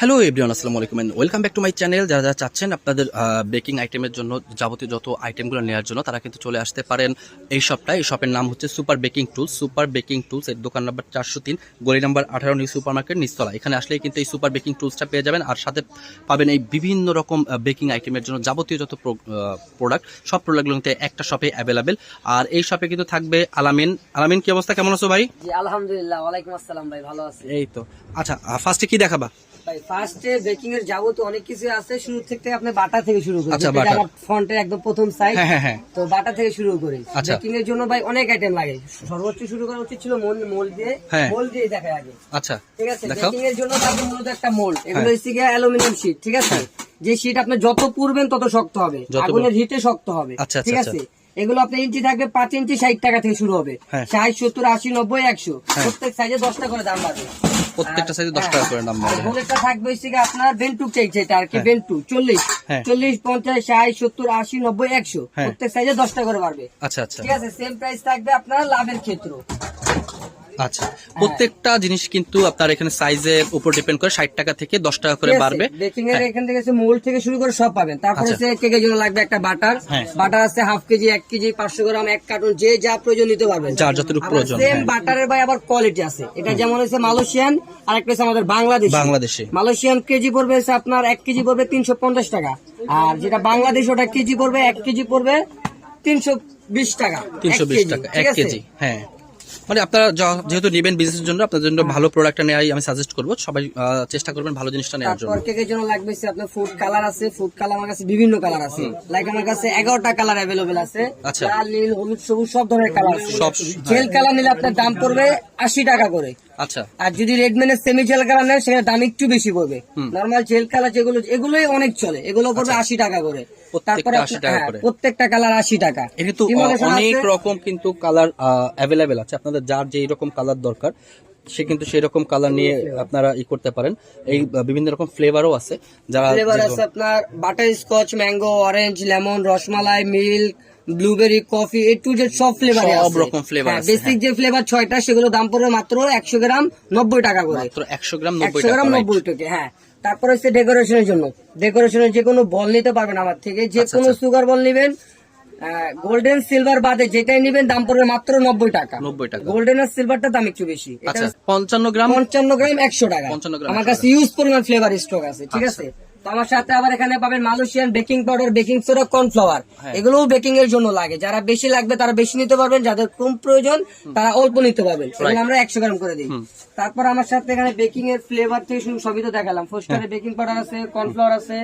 Hello everyone আসসালামু আলাইকুম and welcome back to my channel যারা যারা চাচ্ছেন আপনাদের বেকিং আইটেমের জন্য যাবতীয় যত আইটেমগুলো নেওয়ার জন্য তারা কিন্তু চলে আসতে পারেন এই শপটায় এই শপের নাম হচ্ছে super baking tools super baking tools এর দোকান নাম্বার চারশো তিন গলি নাম্বার আঠারো নিউ সুপার মার্কেট নিস্তলা এখানে আসলেই কিন্তু এই সুপার বেকিং টুলসটা পেয়ে যাবেন। আর সাথে পাবেন এই বিভিন্ন রকম বেকিং আইটেমের জন্য যাবতীয় যত প্রোডাক্ট সব প্রোডাক্টগুলো কিন্তু একটা শপে অ্যাভেলেবেল আর এই শপে কিন্তু থাকবে আলামিন আলামিন কি অবস্থা? কেমন আছো ভাই? আলহামদুলিল্লাহ। ওয়ালাইকুম আসসালাম ভাই ভালো আছি। এই তো। আচ্ছা ফার্স্টে কি দেখাবা? ফার্স্টে বেকিং এর যাবতীয় অনেক কিছু আছে। শুরু থেকে আপনি বাটা থেকে শুরু করি। আচ্ছা, বাটা। আমার ফ্রন্টের একদম প্রথম সাইড হ্যাঁ হ্যাঁ হ্যাঁ। তো বাটা থেকে শুরু করি। আচ্ছা। বেকিং এর জন্য ভাই অনেক আইটেম লাগে। সর্বোচ্চ শুরু করা উচিত ছিল মোল মোল দিয়ে। মোল দিয়ে দেখায় আগে। আচ্ছা ঠিক আছে। বেকিং এর জন্য মূলত একটা মোল্ড এগুলো। হচ্ছে গিয়ে অ্যালুমিনিয়াম শীট ঠিক আছে? যে শীট আপনি যত পুরবেন তত শক্ত হবে। আগুনের হিটে শক্ত হবে। আচ্ছা, আচ্ছা, ঠিক আছে এগুলো আপনার ইঞ্চি থাকবে পাঁচ ইঞ্চি ষাট টাকা থেকে শুরু হবে। ষাট সত্তর আশি নব্বই একশো। প্রত্যেক সাইজে দশটা করে দাম বাড়বে প্রত্যেকটা সাইজে দশ হ্যাঁ। টাকা করে নাম বুলেটটা থাকবে আপনার বেন্টুক চাইছে আর কি বেন্টু চল্লিশ। হ্যাঁ। চল্লিশ পঞ্চাশ ষাট সত্তর আশি নব্বই একশো। হ্যাঁ। প্রত্যেক সাইজে দশটা করে বাড়বে। আচ্ছা আচ্ছা। ঠিক আছে সেম প্রাইস থাকবে আপনার লাভের ক্ষেত্র। আচ্ছা প্রত্যেকটা জিনিস কিন্তু আপনার এখানে সাইজের উপর ডিপেন্ড করে ষাট টাকা থেকে দশ টাকা করে বাড়বে। বেকিং এর এখান থেকে থেকে শুরু করে সব পাবেন। তারপরে আচ্ছা। হচ্ছে কেকের জন্য লাগবে একটা বাটার। হ্যাঁ। বাটার আছে হাফ কেজি এক কেজি পাঁচশো গ্রাম এক কার্টুন যে যা প্রয়োজন নিতে পারবেন। যার যতটুকু প্রয়োজন, সেম হ্যাঁ। বাটারের ভাই আবার কোয়ালিটি আছে। এটা যেমন হচ্ছে মালয়েশিয়ান আর একটা হচ্ছে আমাদের বাংলাদেশ। বাংলাদেশে। মালয়েশিয়ান কেজি পড়বে হচ্ছে আপনার এক কেজি পড়বে তিনশো পঞ্চাশ টাকা। আর যেটা বাংলাদেশ ওটা কেজি পড়বে এক কেজি পড়বে তিনশো বিশ টাকা। তিনশো বিশ টাকা এক কেজি হ্যাঁ। মানে আপনারা যেহেতু নেবেন বিজনেসের জন্য আপনাদের জন্য ভালো প্রোডাক্টটা নেওয়াই আমি সাজেস্ট করব। সবাই চেষ্টা করবেন ভালো জিনিসটা নেওয়ার জন্য। কেকের জন্য লাগবে আপনার ফুড কালার আছে ফুড কালার আমার কাছে বিভিন্ন কালার আছে। লাইক আমার কাছে এগারোটা কালার অ্যাভেলেবেল আছে। আচ্ছা। লাল নীল হলুদ সবুজ সব ধরনের কালার আছে। সব জেল কালার নিলে আপনার দাম পড়বে আশি টাকা করে। আচ্ছা। আর যদি রেডমেনের সেমি জেল কালার নেন সেখানে দাম একটু বেশি পড়বে। নর্মাল জেল কালার যেগুলো এগুলোই অনেক চলে। এগুলো পড়বে আশি টাকা করে। তারপরে 80 টাকা হ্যাঁ, করে। প্রত্যেকটা কালার আশি টাকা। কিন্তু অনেক রকম কিন্তু কালার অ্যাভেলেবেল আছে। আপনাদের যার যেই রকম কালার দরকার সে কিন্তু সেই রকম কালার নিয়ে আপনারা ই করতে পারেন। এই বিভিন্ন রকম ফ্লেভারও আছে। যারা ফ্লেভার আছে আপনার butterscotch mango orange lemon rasmalai milk blueberry coffee A to Z সব ফ্লেভার সব রকম আছে, বেসিক যে ফ্লেভার ছয়টা সেগুলো দাম পড়বে মাত্র একশো গ্রাম নব্বই টাকা করে। মাত্র একশো গ্রাম একশো গ্রাম নব্বই টাকা হ্যাঁ। তারপর হচ্ছে ডেকোরেশনের জন্য। ডেকোরেশনের যে কোনো বল নিতে পারবেন আমার থেকে যে আচ্ছা, কোনো আচ্ছা। সুগার বল নিবেন গোল্ডেন সিলভার বাদে যেটাই নিবেন দাম পড়বে মাত্র নব্বই টাকা। 90 টাকা। গোল্ডেন আর সিলভারটা দাম একটু বেশি। আচ্ছা পঞ্চান্ন গ্রাম? পঞ্চান্ন গ্রাম একশো টাকা। 55 গ্রাম আমার কাছে ইউজ পরিমাণ ফ্লেভার স্টক আছে ঠিক আচ্ছা। আছে? তো আমার সাথে আবার এখানে পাবেন Malaysian baking powder baking soda cornflour হ্যাঁ। এগুলোও বেকিং এর জন্য লাগে। যারা বেশি লাগবে তারা বেশি নিতে পারবেন যাদের কম প্রয়োজন তারা অল্প নিতে পারবেন। আমরা একশো গ্রাম করে দিই। তারপর আমার সাথে এখানে বেকিং এর ফ্লেভার থেকে শুরু সবই তো দেখালাম। হ্যাঁ। ফোস্টারে বেকিং পাউডার আছে কর্নফ্লাওয়ার আছে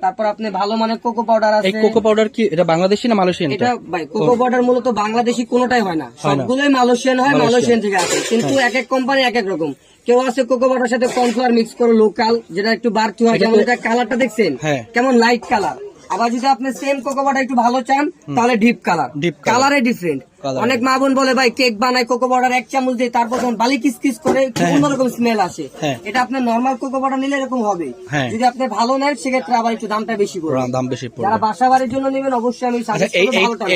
তারপর আপনি ভালো মানের কোকো পাউডার এই আছে। কোকো পাউডার কি এটা বাংলাদেশি না মালয়েশিয়ান এটা? ভাই কোকো পাউডার মূলত বাংলাদেশি কোনোটাই হয় না। সবগুলোই মালয়েশিয়ান হয় মালয়েশিয়ান থেকে আসে। কিন্তু এক এক কোম্পানি এক এক রকম। কেউ আছে কোকো বাটার সাথে কনফ্লার মিক্স করে লোকাল যেটা একটু বাড়তি হয় যেমন এটা কালারটা দেখছেন? হ্যাঁ। কেমন লাইট কালার আবার যদি আপনি সেম কোকো বাটা একটু ভালো চান তাহলে ডিপ কালার ডিপ কালারে ডিফারেন্ট অনেক মা বোন বলে ভাই কেক বানায় কোকো পাউডার এক চামচ দিয়ে তারপর যখন বালি কিস কিস করে একটু অন্যরকম স্মেল আসে। হ্যাঁ। এটা আপনি নর্মাল কোকো পাউডার নিলে এরকম হবে। হ্যাঁ। যদি আপনি ভালো নেন সেক্ষেত্রে আবার একটু দামটা বেশি পড়বে। দাম বেশি পড়বে। যারা বাসা বাড়ির জন্য নেবেন অবশ্যই আমি আচ্ছা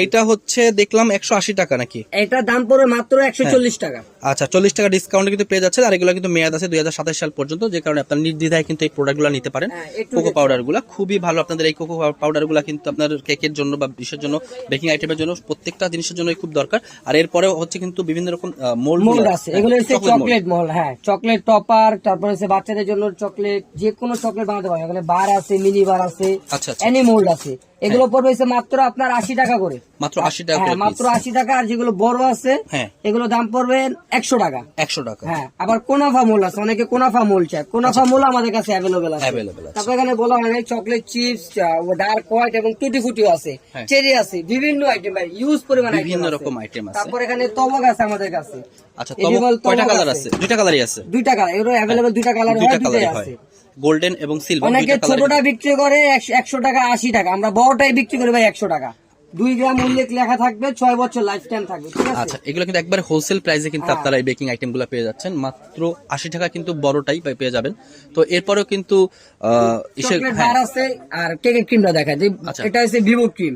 এইটা হচ্ছে দেখলাম একশো আশি টাকা নাকি? এটা দাম পড়বে মাত্র একশো চল্লিশ টাকা। আচ্ছা চল্লিশ টাকা ডিসকাউন্টে কিন্তু পেয়ে যাচ্ছে আর এগুলো কিন্তু মেয়াদ আছে দুই হাজার সাতাশ সাল পর্যন্ত যে কারণে আপনার নির্দ্বিধায় কিন্তু এই প্রোডাক্টগুলো নিতে পারেন। হ্যাঁ, কোকো দেখুন। পাউডারগুলা খুবই ভালো আপনাদের এই কোকো পাউডারগুলা কিন্তু আপনার কেকের জন্য বা বিশ্বের জন্য বেকিং আইটেমের জন্য প্রত্যেকটা জিনিসের জন্য খুব দরকার। আর এরপরে হচ্ছে কিন্তু বিভিন্ন রকম মোল্ড মোল্ড আছে। এগুলো হচ্ছে চকলেট মোল হ্যাঁ চকলেট টপার তারপরে হচ্ছে বাচ্চাদের জন্য চকলেট যে কোনো চকলেট বানাতে পারে এখানে বার আছে মিনি বার আছে আচ্ছা আচ্ছা। এনি মোল্ড আছে। এগুলো পড়বে হচ্ছে মাত্র আপনার আশি টাকা করে। মাত্র আশি টাকা হ্যাঁ মাত্র আশি টাকা আর যেগুলো বড় আছে হ্যাঁ। এগুলো দাম পড়বে একশো টাকা। একশো টাকা। হ্যাঁ আবার কোনাফা মোল আছে অনেকে কোনাফা মোল চায়। কোনাফা মোল আমাদের কাছে অ্যাভেলেবেল আছে। তারপর এখানে বলা হয় চকলেট চিপস ডার্ক হোয়াইট এবং টুটি ফুটিও আছে। হ্যাঁ। চেরি আছে বিভিন্ন আইটেম ভাই ইউজ পরিমাণ বিভিন্ন। রকম item আছে। তারপর এখানে তবক আছে আমাদের কাছে। আচ্ছা এই তবে যেমন কয়টা কালার আছে। দুইটা কালারই আছে। দুইটা কালার এগুলো অ্যাভেলেবেল দুইটা কালার হয় দুইটা হয়। আছে। গোল্ডেন এবং সিলভার অনেকে ছোটটা বিক্রি করে একশো- একশো টাকা আশি টাকা। আমরা বড়টাই বিক্রি করি ভাই একশো টাকা। দুই গ্রাম উল্লেখ লেখা থাকবে ছয় বছর লাইফ টাইম থাকবে ঠিক আছে? আচ্ছা এগুলো কিন্তু একবার হোলসেল প্রাইসে কিন্তু হ্যাঁ। আপনারা এই বেকিং আইটেমগুলো পেয়ে যাচ্ছেন। মাত্র আশি টাকা কিন্তু বড়টাই পেয়ে যাবেন। তো এরপরেও কিন্তু চকলেট হ্যাঁ, বার আছে আর কেকের ক্রিমটা দেখা যায় আচ্ছা। এটা হচ্ছে ভিভো ক্রিম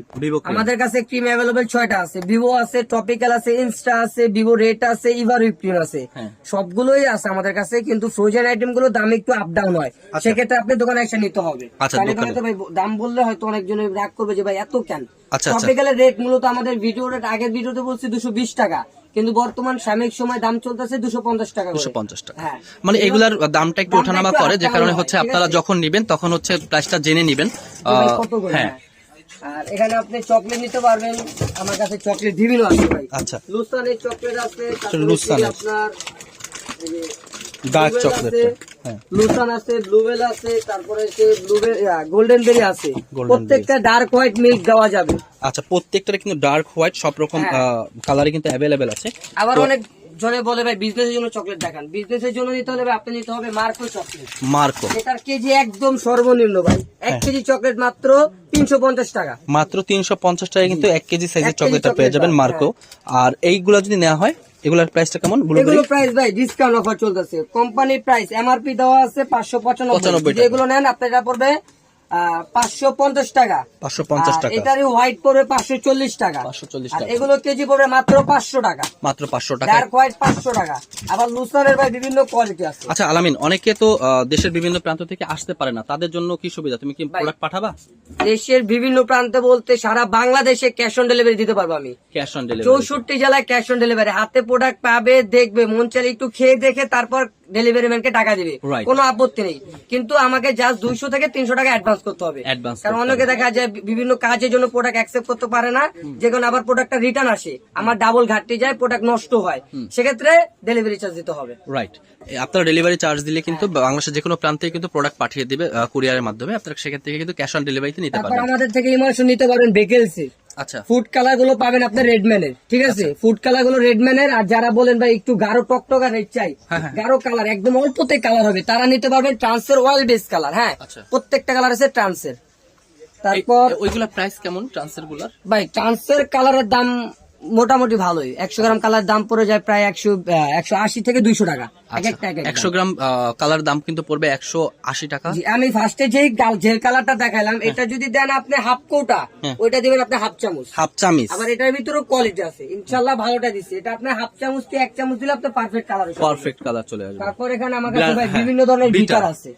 আমাদের কাছে ক্রিম অ্যাভেলেবেল ছয়টা আছে। ভিভো আছে টপিক্যাল আছে ইনস্টা আছে ভিভো রেট আছে ইভার ক্রিম আছে। হ্যাঁ। সবগুলোই আছে আমাদের কাছে কিন্তু ফ্রোজেন আইটেমগুলো দাম একটু আপ ডাউন হয়। আচ্ছা। সেক্ষেত্রে আপনি দোকানে এসে নিতে হবে। আচ্ছা, তাহলে ভাই দাম বললে হয়তো অনেকজনে রাগ করবে যে ভাই এত কেন। টপিক্যালের রেট মূলত আমাদের ভিডিও রেট আগের ভিডিওতে বলছি দুশো বিশ টাকা। কিন্তু বর্তমান সাময়িক সময় দাম চলতেছে দুশো পঞ্চাশ টাকা দুশো পঞ্চাশ টাকা। হ্যাঁ। মানে এগুলার দামটা একটু ওঠানামা করে যে কারণে হচ্ছে আপনারা যখন নিবেন তখন হচ্ছে প্রাইসটা জেনে নিবেন। হ্যাঁ। আর এখানে আপনি চকলেট নিতে পারবেন। আমার কাছে চকলেট বিভিন্ন আছে ভাই। আচ্ছা। লুসানের চকলেট আছে তারপরে আপনার? ডার্ক চকলেট লুসান আছে ব্লুবেল আছে তারপরে সে ব্লুবেল গোল্ডেন বেরি আছে। প্রত্যেকটা ডার্ক হোয়াইট মিল্ক দেওয়া যাবে। আচ্ছা প্রত্যেকটা কিন্তু ডার্ক হোয়াইট সব রকম হ্যাঁ। কালারে কিন্তু অ্যাভেলেবেল আছে। আবার অনেক জনে বলে ভাই বিজনেসের জন্য চকলেট দেখান। বিজনেসের জন্য নিতে হলে আপনি নিতে হবে মার্কো চকলেট মার্কো এটার কেজি একদম সর্বনিম্ন ভাই। এক হ্যাঁ। কেজি চকলেট মাত্র তিনশো পঞ্চাশ টাকা। মাত্র তিনশো পঞ্চাশ টাকা কিন্তু এক কেজি সাইজের চকলেটটা পেয়ে যাবেন মার্কো আর এইগুলো যদি নেওয়া হয় এগুলোর প্রাইসটা কেমন? এগুলো প্রাইস ভাই ডিসকাউন্ট অফার চলতেছে। কোম্পানির প্রাইস এমআরপি দেওয়া আছে পাঁচশো 95 পঁচানব্বই এগুলো নেন আপনার পড়বে পাঁচশো পঞ্চাশ টাকা। পাঁচশো পঞ্চাশ টাকা। এটারই হোয়াইট পড়বে পাঁচশো চল্লিশ টাকা। 540 আর টাকা। এগুলো কেজি পড়বে মাত্র পাঁচশো টাকা। মাত্র পাঁচশো টাকা। ডার্ক হোয়াইট পাঁচশো টাকা। আবার লুসারের ভাই বিভিন্ন কোয়ালিটি আছে। আচ্ছা আলামিন অনেকে তো দেশের বিভিন্ন প্রান্ত থেকে আসতে পারে না। তাদের জন্য কি সুবিধা? তুমি কি প্রোডাক্ট পাঠাবা? দেশের বিভিন্ন প্রান্তে বলতে সারা বাংলাদেশে ক্যাশ অন ডেলিভারি দিতে পারব আমি। ক্যাশ অন ডেলিভারি চৌষট্টি জেলায় ক্যাশ অন ডেলিভারি হাতে প্রোডাক্ট পাবে দেখবে মন একটু খেয়ে দেখে তারপর ডেলিভারি ম্যানকে টাকা দিবে। কোনো আপত্তি নেই। কিন্তু আমাকে জাস্ট দুইশো থেকে তিনশো টাকা অ্যাডভান্স করতে হবে। কারণ অনেকে দেখা যায় বিভিন্ন কাজের জন্য প্রোডাক্ট অ্যাকসেপ্ট করতে পারে না। যে কারণে আবার প্রোডাক্টটা রিটার্ন আসে। আমার ডাবল ঘাটতি যায় প্রোডাক্ট নষ্ট হয়। সেক্ষেত্রে ডেলিভারি চার্জ দিতে হবে। রাইট আপনারা ডেলিভারি চার্জ দিলে কিন্তু বাংলাদেশের যে কোনো প্রান্তে কিন্তু প্রোডাক্ট পাঠিয়ে দিবে কুরিয়ারের মাধ্যমে। আপনারা সেখান থেকে কিন্তু ক্যাশ অন ডেলিভারিতে নিতে পারবেন। আমাদের থেকে ইমোশন নিতে পারবেন বেকেলসে আচ্ছা। ফুড কালারগুলো পাবেন আপনার রেডম্যানের ঠিক আছে? ফুড কালারগুলো রেডম্যানের আর যারা বলেন ভাই একটু গাঢ় টকটকা রেড চাই হ্যাঁ, হ্যাঁ। গাঢ় কালার একদম অল্পতে কালার হবে তারা নিতে পারবেন ট্রান্সের অয়েল বেস কালার হ্যাঁ? আচ্ছা। প্রত্যেকটা কালার আছে ট্রান্সের তারপর ওইগুলা প্রাইস কেমন ট্রান্সেরগুলার? ভাই ট্রান্সের কালারের দাম মোটামুটি ভালোই। একশো গ্রাম কালার দাম পড়ে যায় প্রায় একশো একশো আশি থেকে দুইশো টাকা। একটা একশো গ্রাম কালার দাম কিন্তু পড়বে একশো আশি টাকা। আমি ফার্স্টে যে কালারটা দেখালাম এটা যদি দেন আপনি হাফ কোটা হ্যাঁ। ওইটা দিবেন আপনি হাফ চামচ। হাফ চামিচ। আবার এটার ভিতরেও কোয়ালিটি আছে। ইনশাল্লাহ ভালোটা দিচ্ছে। এটা আপনার হাফ চামচ কি এক চামচ দিলে আপনার পারফেক্ট কালার পারফেক্ট কালার চলে আসবে। তারপর এখানে আমার কাছে হ্যাঁ, বিভিন্ন ধরনের। বিটার আছে।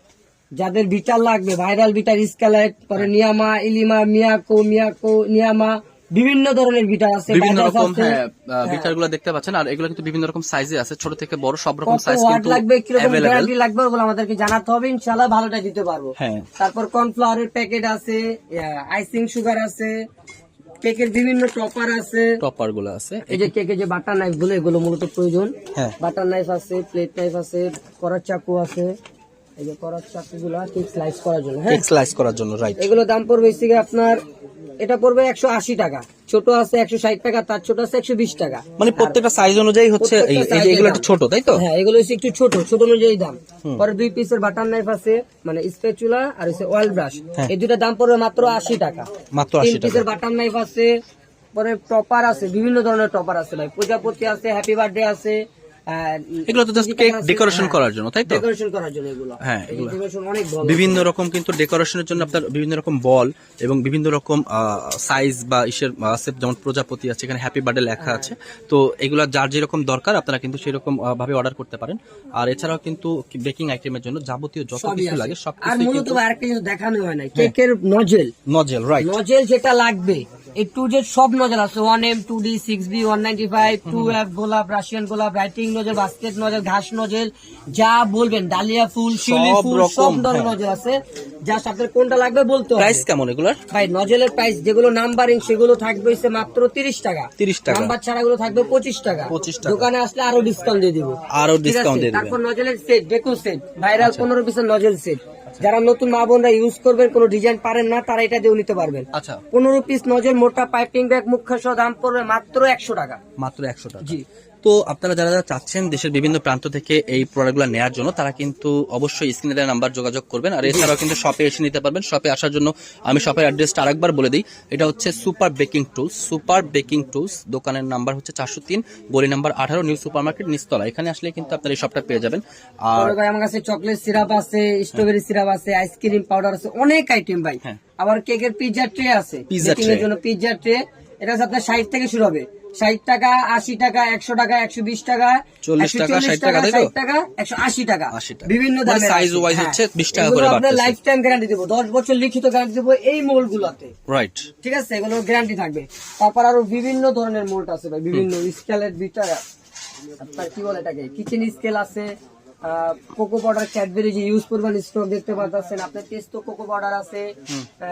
যাদের বিটার লাগবে ভাইরাল বিটার স্কালেট পরে নিয়ামা ইলিমা মিয়াকো মিয়াকো নিয়ামা বিভিন্ন ধরনের বিটার আছে বিভিন্ন রকম আছে। হ্যাঁ বিটারগুলো দেখতে পাচ্ছেন। আর এগুলো কিন্তু বিভিন্ন রকম সাইজে আছে ছোট থেকে বড় সব রকম সাইজ কিন্তু লাগবে কীরকম অ্যাভেলেবেল গ্যারান্টি লাগবে ওগুলো আমাদেরকে জানাতে হবে ইনশাল্লাহ ভালোটা দিতে পারব। হ্যাঁ। তারপর কর্নফ্লাওয়ারের প্যাকেট আছে আইসিং সুগার আছে কেকের বিভিন্ন টপার আছে। টপারগুলো আছে। এই যে কেকের যে বাটার নাইফগুলো এগুলো মূলত প্রয়োজন। হ্যাঁ। বাটার নাইফ আছে প্লেট নাইফ আছে করার চাকু আছে। এই যে করার কেক স্লাইস করার জন্য হ্যাঁ? কেক স্লাইস করার জন্য রাইট এগুলো দাম পড়বে থেকে আপনার এটা পড়বে একশো আশি টাকা। ছোট আছে একশো ষাট টাকা তার ছোট আছে একশো বিশ টাকা। মানে প্রত্যেকটা সাইজ অনুযায়ী হচ্ছে এই যে এগুলো একটু ছোট তাই তো? হ্যাঁ এগুলো হচ্ছে একটু ছোট ছোট অনুযায়ী দাম। পরে দুই পিসের বাটার নাইফ আছে মানে স্পেচুলা আর হচ্ছে অয়েল ব্রাশ হ্যাঁ। এই দুটা দাম পড়বে মাত্র আশি টাকা। মাত্র আশি পিসের বাটার নাইফ আছে পরে টপার আছে বিভিন্ন ধরনের টপার আছে ভাই। প্রজাপতি আছে হ্যাপি বার্থডে আছে এগুলো তো জাস্ট কেক ডেকোরেশন করার জন্য তাই তো? ডেকোরেশন করার জন্য এগুলো। হ্যাঁ, এগুলো। অনেক বিভিন্ন রকম কিন্তু ডেকোরেশনের জন্য আপনার বিভিন্ন রকম বল এবং বিভিন্ন রকম সাইজ বা ইসের আছে যেমন প্রজাপতি আছে এখানে হ্যাপি বার্থডে লেখা আছে। তো এগুলা যার যেরকম দরকার আপনারা কিন্তু সেরকম ভাবে অর্ডার করতে পারেন। আর এছাড়াও কিন্তু বেকিং আইটেমের জন্য যাবতীয় যত কিছু লাগে সব আর মূলত আরেকটা জিনিস দেখানো হয় না কেকের নজেল নজেল রাইট নজেল যেটা লাগবে এই টু জেড সব নজেল আছে। One M two D six B one ninety five two F গোলাপ রাশিয়ান গোলাপ রাইটিং নজেল বাস্কেট নজেল ঘাস নজেল যা বলবেন ডালিয়া ফুল শিউলি ফুল সব ধরনের। নজেল আছে। জাস্ট আপনার কোনটা লাগবে বলতে প্রাইস কেমন এগুলার? ভাই নজেলের প্রাইস যেগুলো নাম্বারিং সেগুলো থাকবে হচ্ছে মাত্র তিরিশ টাকা। 30 টাকা। নাম্বার ছাড়া গুলো থাকবে পঁচিশ টাকা। 25 টাকা। দোকানে আসলে আরও ডিসকাউন্ট দিয়ে দিব। আরও ডিসকাউন্ট দিয়ে দিবেন। তারপর নজেলের সেট ডেকো সেট ভাইরাল পনেরো পিসের নজেল সেট যারা নতুন মা বোনরা ইউজ করবেন কোনো ডিজাইন পারেন না তারা এটা দিয়েও নিতে পারবেন। আচ্ছা। পনেরো পিস নজেল মোটা পাইপিং ব্যাগ মুখ্য সহ দাম পড়বে মাত্র একশো টাকা। মাত্র একশো টাকা। জি। তো আপনারা যারা যারা চাচ্ছেন দেশের বিভিন্ন প্রান্ত থেকে এই প্রোডাক্টগুলো নেওয়ার জন্য তারা কিন্তু অবশ্যই স্ক্রিনে দেওয়া নাম্বার যোগাযোগ করবেন। আর এছাড়াও কিন্তু শপে এসে নিতে পারবেন। শপে আসার জন্য আমি শপের অ্যাড্রেসটা আরেকবার বলে দিই। এটা হচ্ছে super baking tools super baking tools দোকানের নাম্বার হচ্ছে চারশো তিন গলি নাম্বার আঠারো নিউ সুপার মার্কেট নিস্তলা এখানে আসলে কিন্তু আপনারা এই শপটা পেয়ে যাবেন। আর আমার কাছে চকলেট সিরাপ আছে স্ট্রবেরি সিরাপ আছে আইসক্রিম পাউডার আছে অনেক আইটেম ভাই। হ্যাঁ। আবার কেকের পিৎজা ট্রে আছে। Baking এর জন্য পিৎজা ট্রে এটা হচ্ছে আপনার ষাট থেকে শুরু হবে। ষাট টাকা আশি টাকা একশো টাকা একশো বিশ টাকা 40 টাকা, 140 60 টাকা? 60 টাকা একশো আশি টাকা। 80 টাকা। বিভিন্ন মানে দামের আছে। হ্যাঁ। হচ্ছে 20 টাকা করে আপনার লাইফ টাইম গ্যারান্টি দেবো। দশ বছর লিখিত গ্যারান্টি দেবো এই মোল গুলোতে রাইট ঠিক আছে? এগুলো গ্যারান্টি থাকবে। তারপর আরও বিভিন্ন ধরনের মোল্ড আছে ভাই। বিভিন্ন স্কেলের ভিতরে। আপনার কি বলে এটাকে? কিচেন স্কেল আছে। কোকো পাউডার ক্যাডবেরি যে ইউজ করবেন স্টক দেখতে পাচ্ছেন আপনার টেস্টো কোকো পাউডার আছে।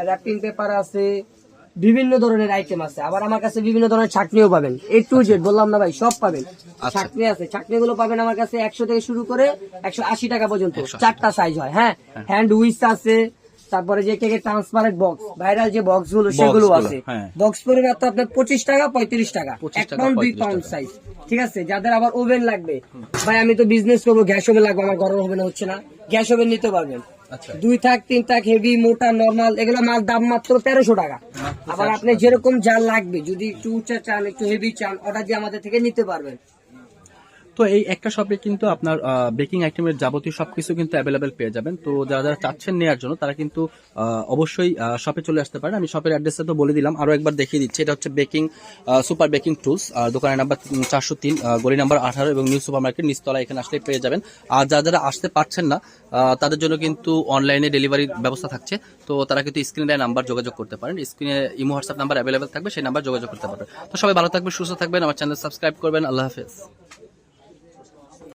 র্যাপিং পেপার আছে। বিভিন্ন ধরনের আইটেম আছে। আবার আমার কাছে বিভিন্ন ধরনের চাটনিও পাবেন। এ টু জেড বললাম না ভাই সব পাবেন। আচ্ছা। চাটনি আছে। চাটনি গুলো পাবেন আমার কাছে একশো থেকে শুরু করে একশো আশি টাকা পর্যন্ত। চারটা সাইজ হয় হ্যাঁ? হ্যান্ড উইচ আছে তারপরে যে কেকের ট্রান্সপারেন্ট বক্স ভাইরাল যে বক্সগুলো সেগুলো আছে। বক্স পড়বে মাত্র আপনার পঁচিশ টাকা পঁয়ত্রিশ টাকা। এক পাউন্ড দুই পাউন্ড সাইজ ঠিক আছে? যাদের আবার ওভেন লাগবে। ভাই আমি তো বিজনেস করব গ্যাস ওভেন লাগবে আমার গরম ওভেন হচ্ছে না। গ্যাস ওভেন নিতে পারবেন। দুই থাক তিন থাক হেভি মোটা নর্মাল এগুলো মাল দাম মাত্র তেরোশো টাকা। আবার আপনি যেরকম যা লাগবে যদি একটু উঁচা চান একটু হেভি চান ওটা দিয়ে আমাদের থেকে নিতে পারবেন। তো এই একটা শপে কিন্তু আপনার বেকিং আইটেমের যাবতীয় সবকিছু কিন্তু অ্যাভেলেবেল পেয়ে যাবেন। তো যারা যারা চাচ্ছেন নেওয়ার জন্য, তারা কিন্তু অবশ্যই শপে চলে আসতে পারেন। আমি শপের অ্যাড্রেসটা তো বলে দিলাম, আরও একবার দেখিয়ে দিচ্ছি। এটা হচ্ছে বেকিং সুপার বেকিং টুলস দোকানের নাম্বার চারশো তিন গলি নাম্বার আঠারো এবং নিউ সুপার মার্কেট নিচতলা এখানে আসলে পেয়ে যাবেন। আর যারা যারা আসতে পারছেন না তাদের জন্য কিন্তু অনলাইনে ডেলিভারির ব্যবস্থা থাকছে। তো তারা কিন্তু স্ক্রিনে নাম্বার যোগাযোগ করতে পারেন। স্ক্রিনে ইমো হোয়াটসঅ্যাপ নাম্বার অ্যাভেলেবেল থাকবে, সেই নাম্বার যোগাযোগ করতে পারবেন। তো সবাই ভালো থাকবেন, সুস্থ থাকবেন। আমার চ্যানেল সাবস্ক্রাইব করবেন। আল্লাহ হাফেজ।